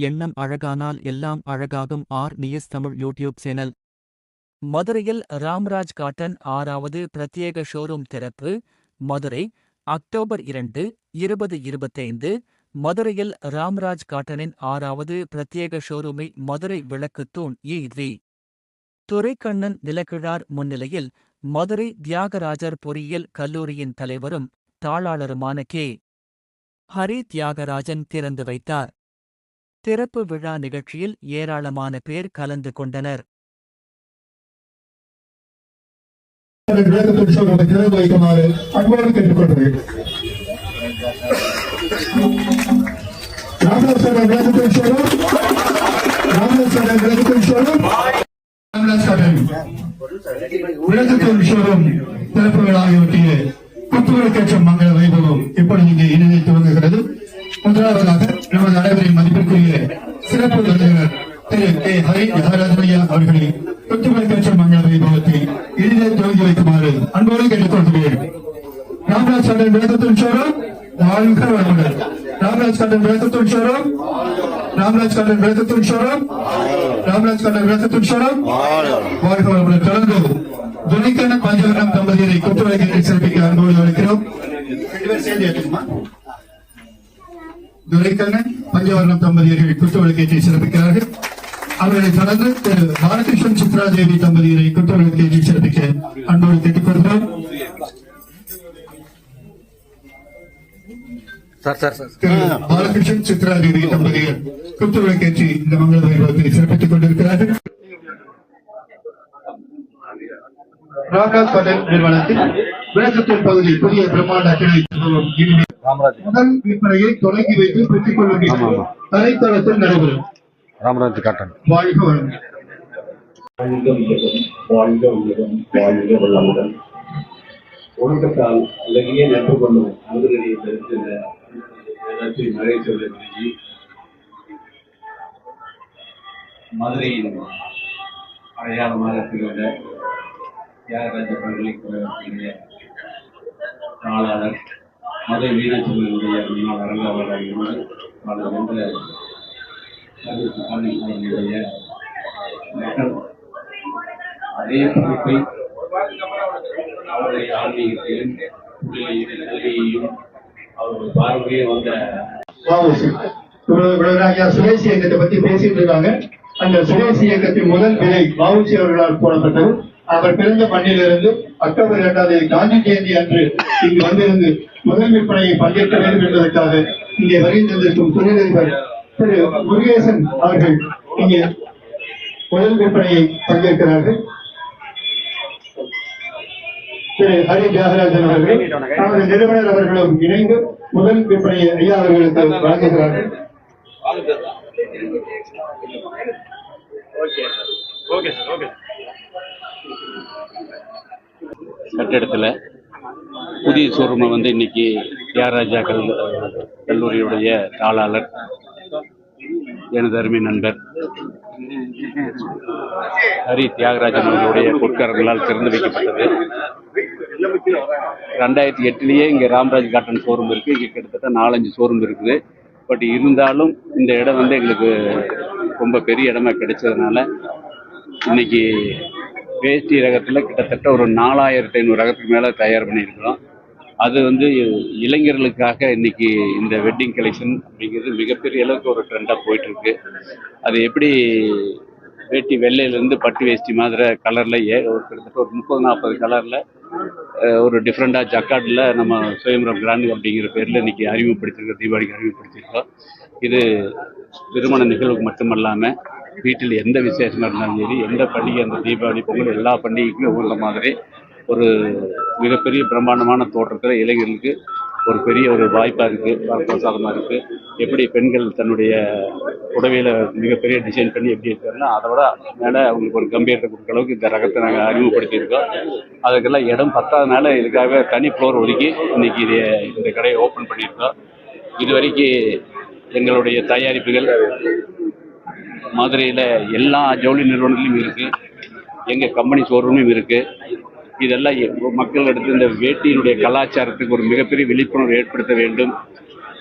எண்ணம் அழகானால் எல்லாம் அழகாகும் R news Tamil YouTube channel. மதுரையில் ராம்ராஜ் காட்டன் ஆறாவது பிரத்யேக ஷோரூம் திறப்பு மதுரை அக்டோபர் இரண்டு இருபது இருபத்தைந்து மதுரையில் ராம்ராஜ் காட்டனின் ஆறாவது பிரத்யேக ஷோரூமை மதுரை விளக்குத்தூண் இ வி. துரைக்கண்ணன் நிலக்கிழார் முன்னிலையில் மதுரை தியாகராஜர் பொறியியல் கல்லூரியின் தலைவரும் தாளாளருமான கே. ஹரி தியாகராஜன் திறந்து வைத்தார். திறப்பு விழா நிகழ்ச்சியில் ஏராளமான பேர் கலந்து கொண்டனர் விளக்கத்தில் சொல்றதை திறப்பு விழாவையொட்டிய குத்துவிளக்கேற்ற மங்கள வைபவம் இப்பொழுது இங்கே இணைந்து துவங்குகிறது முதலாவதாக நமது அனைவரின் மதிப்பிற்குரிய சிறப்பு தலைவர் திரு கே. ஹரி யகராஜனையா அவர்களை கட்சி மங்கள வைபவத்தை இனிதே துவங்கி வைக்குமாறு அன்போடு கேட்டுக்கொள்கிறேன். ராம்ராஜ் கடன் விளக்கத்தில் சோரம் வாழ்க வளமுடன். ராம்ராஜ் கடன் விளக்கத்தில் சோரம் ராம்ராஜ் கடன் விளக்கத்தில் சோரம் ராம்ராஜ் கடன் விளக்கத்தில் சோரம். வாழ்க வளமுடன். தொடர்ந்து துணைக்கான பஞ்சவரம் தம்பதியரை குற்றவாளிகளை சிறப்பிக்க அன்போடு அழைக்கிறோம் ரெண்டு பேர் சேர்ந்து ஏற்றுக்குமா? துரைக்கண்ணன் பஞ்சவர்ணம் தம்பதியர்கள் குத்துவிளக்கேற்றி சிறப்பிக்கிறார்கள். அவர்களை தொடர்ந்து திரு பாலகிருஷ்ணன் சித்ரா தேவி தம்பதியரை குத்துவிளக்கேற்றி சிறப்பிக்க அன்போடு கேட்டுக்கொள்கிறோம். Sir sir sir. Thiru Balakrishnan Chitra Devi தம்பதியர் குத்துவிளக்கேற்றி இந்த மங்கள வைபவத்தை சிறப்பித்துக் கொண்டிருக்கிறார்கள். ராம்நாத் பட்டேல் நிறுவனத்தில் விளக்கத்தூர் பகுதியில் புதிய பிரம்மாண்ட முதல் விற்பனையை தொடங்கி வைத்து பெற்றுக் கொள்ளும். தரைத்தளத்தில் நடைபெறும். ராமராஜ் காட்டன். வாழ்க வளம் வாழ்க உலகம் வாழ்க வளமுடன். உலகத்தால் உலகையே நட்பு கொள்ளும் முதலிடையை இடத்தில் மழை சொல்ல மதுரையின் அடையாளமாக திகழ்ந்த தியாகராஜ பல்கலைக்கழகத்தினுடைய தாளாளர் மதுரை வீரத்தினுடைய முன்னாள் அரங்காவலர் பல என்ற கல்வியுடைய மக்கள் அதே பொறுப்பை அவருடைய ஆன்மீகத்தையும் கல்வியையும் அவருடைய பார்வையே வந்த வாவுசி. இவ்வளவு இயக்கத்தை பத்தி பேசிட்டு இருக்காங்க. அந்த சுரேஷ் இயக்கத்தின் முதல் விலை வாவுசி அவர்களால் போடப்பட்டது. அவர் பிறந்த மண்ணிலிருந்து அக்டோபர் இரண்டாம் தேதி காந்தி ஜெயந்தி அன்று இங்கு வந்திருந்து முதல் விற்பனையை பங்கேற்க வேண்டும் என்பதற்காக இங்கே வருகின்றிருக்கும் தொழிலதிபர் திரு முருகேசன் அவர்கள் இங்கே முதல் விற்பனையை பங்கேற்கிறார்கள். திரு ஹரி தியாகராஜன் அவர்கள் நமது நிறுவனர் அவர்களும் இணைந்து முதல் விற்பனையை ஐயா அவர்களுக்கு வழங்குகிறார்கள். ஓகே சார் ஓகே கட்டிடத்தில் புதிய ஷோரூமை வந்து இன்னைக்கு தியாகராஜா கல் கல்லூரியுடைய தாளாளர் எனது அருமை நண்பர் ஹரி தியாகராஜன் அவர்களுடைய பொற்காரர்களால் திறந்து வைக்கப்பட்டது. ரெண்டாயிரத்தி எட்டுலேயே இங்கே ராம்ராஜ் காட்டன் ஷோரூம் இருக்குது இங்கே கிட்டத்தட்ட நாலஞ்சு ஷோரூம் இருக்குது. பட் இருந்தாலும் இந்த இடம் வந்து எங்களுக்கு ரொம்ப பெரிய இடமா கிடைச்சதுனால இன்னைக்கு வேஷ்டி ரகத்தில் கிட்டத்தட்ட ஒரு நாலாயிரத்தி ஐநூறு ரகத்துக்கு மேலே தயார் பண்ணியிருக்கிறோம். அது வந்து இளைஞர்களுக்காக இன்னைக்கு இந்த வெட்டிங் கலெக்ஷன் அப்படிங்கிறது மிகப்பெரிய அளவுக்கு ஒரு ட்ரெண்டாக போயிட்டுருக்கு. அது எப்படி வேட்டி வெள்ளையிலேருந்து பட்டு வேஷ்டி மாதிரி கலரில் ஏ ஒரு கிட்டத்தட்ட ஒரு முப்பது நாற்பது கலரில் ஒரு டிஃப்ரெண்ட்டாக ஜக்கார்டில் நம்ம சுயம்பரம் கிராண்டு அப்படிங்கிற பேரில் இன்றைக்கி அறிமுகப்படுத்திருக்கோம் தீபாவளிக்கு அறிமுகப்படுத்தியிருக்கோம் இது திருமண நிகழ்வுக்கு மட்டுமல்லாமல் வீட்டில் எந்த விசேஷமாக இருந்தாலும் சரி எந்த பண்டிகை அந்த தீபாவளி பொங்கல் எல்லா பண்டிகைக்குமே உள்ள மாதிரி ஒரு மிகப்பெரிய பிரம்மாண்டமான தோற்றத்தில் இளைஞர்களுக்கு ஒரு பெரிய ஒரு வாய்ப்பாக இருக்குது வரப்பிரசாதமாக இருக்குது எப்படி பெண்கள் தன்னுடைய உடவையில் மிகப்பெரிய டிசைன் பண்ணி எப்படி இருக்காருன்னா அதை விட மேலே அவங்களுக்கு ஒரு கம்பீரத்தை கொடுக்குற அளவுக்கு இந்த ரகத்தை நாங்கள் அறிமுகப்படுத்தியிருக்கோம். அதுக்கெல்லாம் இடம் பத்தாதனால இதுக்காக தனி ஃப்ளோர் ஒதுக்கி இன்றைக்கி இதை இந்த கடையை ஓப்பன் பண்ணியிருக்கோம். இது வரைக்கும் எங்களுடைய தயாரிப்புகள் மதுரையில் எல்லா ஜவுளி நிறுவனங்களும் இருக்குது எங்கள் கம்பெனி ஷோரூமும் இருக்குது இதெல்லாம் எ- எடுத்து இந்த வேட்டியினுடைய கலாச்சாரத்துக்கு ஒரு மிகப்பெரிய விழிப்புணர்வு ஏற்படுத்த வேண்டும்.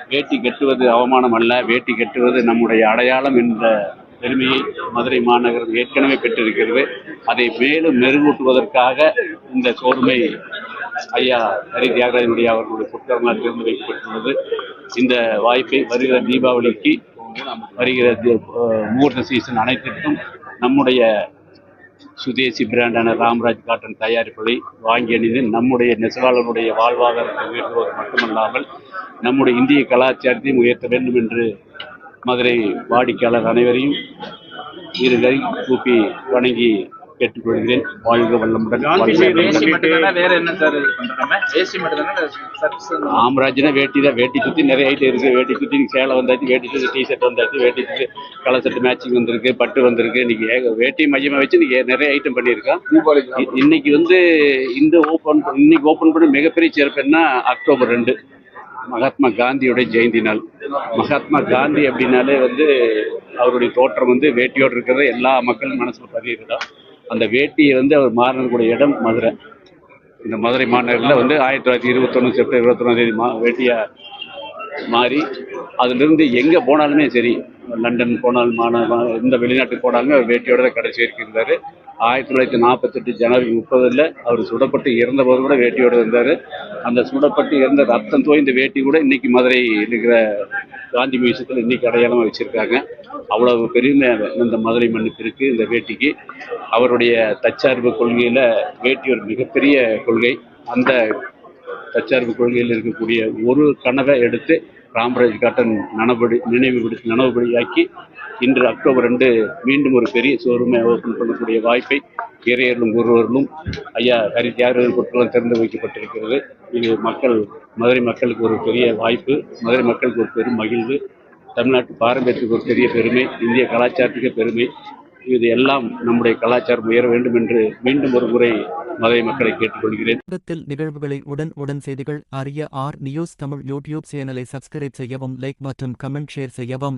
வேட்டி கட்டுவது அவமானம் அல்ல. வேட்டி கட்டுவது நம்முடைய அடையாளம் என்ற பெருமையை மதுரை மாநகரம் ஏற்கனவே பெற்றிருக்கிறது. அதை மேலும் மெருகூட்டுவதற்காக இந்த சோர்மை ஐயா ஹரி தியாகராஜனுடைய அவர்களுடைய புத்தகங்களால் தேர்ந்து வைக்கப்பட்டுள்ளது. இந்த வாய்ப்பை வருகிற தீபாவளிக்கு வருகிற முகூர்த்த சீசன் அனைத்திற்கும் நம்முடைய சுதேசி பிராண்டான ராம்ராஜ் காட்டன் தயாரிப்புகளை வாங்கி அணிந்து நம்முடைய நெசவாளருடைய வாழ்வாதாரத்தை உயர்த்துவது மட்டுமல்லாமல் நம்முடைய இந்திய கலாச்சாரத்தையும் உயர்த்த வேண்டும் என்று மதுரை வாடிக்கையாளர் அனைவரையும் இரு கூப்பி வணங்கி கேட்டுக்கொள்கிறேன். வாழ்க வல்லமுடன் ராமராஜ்னா வேட்டி தான். வேட்டி சுற்றி நிறைய ஐட்டம் இருக்கு. வேட்டி சுற்றி சேலை வந்தாச்சு வேட்டி சுற்றி டிஷர்ட் வந்தாச்சு வேட்டி சுற்றி கலர் செட் மேட்சிங் வந்திருக்கு பட்டு வந்திருக்கு. இன்னைக்கு ஏக வேட்டி மையமாக வச்சு இன்னைக்கு நிறைய ஐட்டம் பண்ணியிருக்கோம். இ- இன்னைக்கு வந்து இந்த ஓப்பன் இன்னைக்கு ஓப்பன் பண்ண மிகப்பெரிய சிறப்பு என்ன? அக்டோபர் ரெண்டு. மகாத்மா காந்தியோட ஜெயந்தி நாள். மகாத்மா காந்தி அப்படின்னாலே வந்து அவருடைய தோற்றம் வந்து வேட்டியோடு இருக்கிறத. எல்லா மக்களும் மனசுல பதியிருக்கோம் அந்த வேட்டியை வந்து அவர் மாறினக்கூடிய இடம் மதுரை. இந்த மதுரை மாநகரில் வந்து ஆயிரத்தி தொள்ளாயிரத்தி இருபத்தொன்று செப்டம்பர் இருபத்தொன்னாம் தேதி மா வேட்டியை மாறி அதிலிருந்து எங்கே போனாலுமே சரி லண்டன் போனாலும் மாநகர எந்த வெளிநாட்டுக்கு போனாலுமே அவர் வேட்டியோட கடைசி வரைக்கும் இருந்தார். ஆயிரத்தி தொள்ளாயிரத்தி நாற்பத்தெட்டு ஜனவரி முப்பதில் அவர் சுடப்பட்டு இறந்தபோது கூட வேட்டியோடு இருந்தார். அந்த சுடப்பட்டு இறந்த ரத்தம் தோய்ந்த வேட்டி கூட இன்றைக்கி மதுரை இருக்கிற காந்தி மியூசியத்தில் இன்னைக்கு அடையாளமாக வச்சுருக்காங்க. அவ்வளவு பெருமை இந்த மதுரை மண்ணுக்கு இருக்குது இந்த வேட்டிக்கு. அவருடைய தற்சார்பு கொள்கையில் வேட்டி ஒரு மிகப்பெரிய கொள்கை. அந்த தற்சார்பு கொள்கையில் இருக்கக்கூடிய ஒரு கனவை எடுத்து ராம்ராஜ் காட்டன் நனபடி நினைவுபடி நனவுபடியாக்கி இன்று அக்டோபர் ரெண்டு மீண்டும் ஒரு பெரிய ஷோரூமை ஓப்பன் பண்ணக்கூடிய வாய்ப்பை இறையர்களும் குருவர்களும் ஐயா ஹரி தியாகர்கள் பொருட்களும் திறந்து வைக்கப்பட்டிருக்கிறது. இது மக்கள் மதுரை மக்களுக்கு ஒரு பெரிய வாய்ப்பு மதுரை மக்களுக்கு ஒரு பெரும் மகிழ்வு. தமிழ்நாட்டு பாரம்பரியத்துக்கு ஒரு பெரிய பெருமை இந்திய கலாச்சாரத்துக்கு பெருமை. இது எல்லாம் நம்முடைய கலாச்சாரம் உயர வேண்டும் என்று மீண்டும் ஒரு முறை மதுரை மக்களை கேட்டுக்கொள்கிறேன். நிகழ்வுகளை உடன் உடன் செய்திகள் அறிய ஆர் நியூஸ் தமிழ் யூடியூப் சேனலை சப்ஸ்கிரைப் செய்யவும் லைக் மற்றும் கமெண்ட் ஷேர் செய்யவும்.